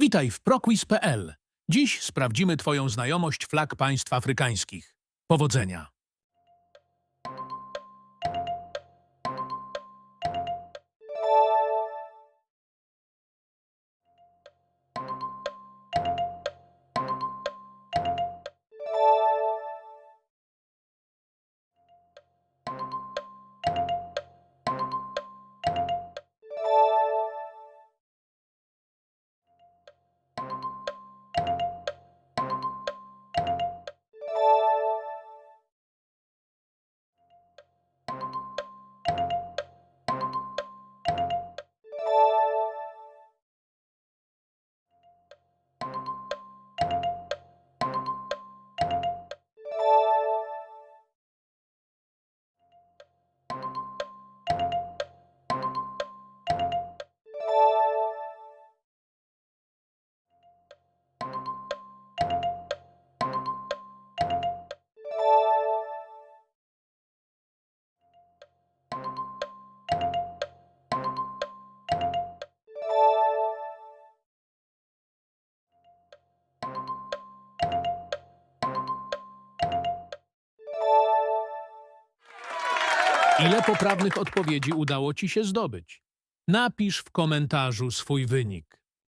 Witaj w proquiz.pl. Dziś sprawdzimy Twoją znajomość flag państw afrykańskich. Powodzenia! Ile poprawnych odpowiedzi udało Ci się zdobyć? Napisz w komentarzu swój wynik.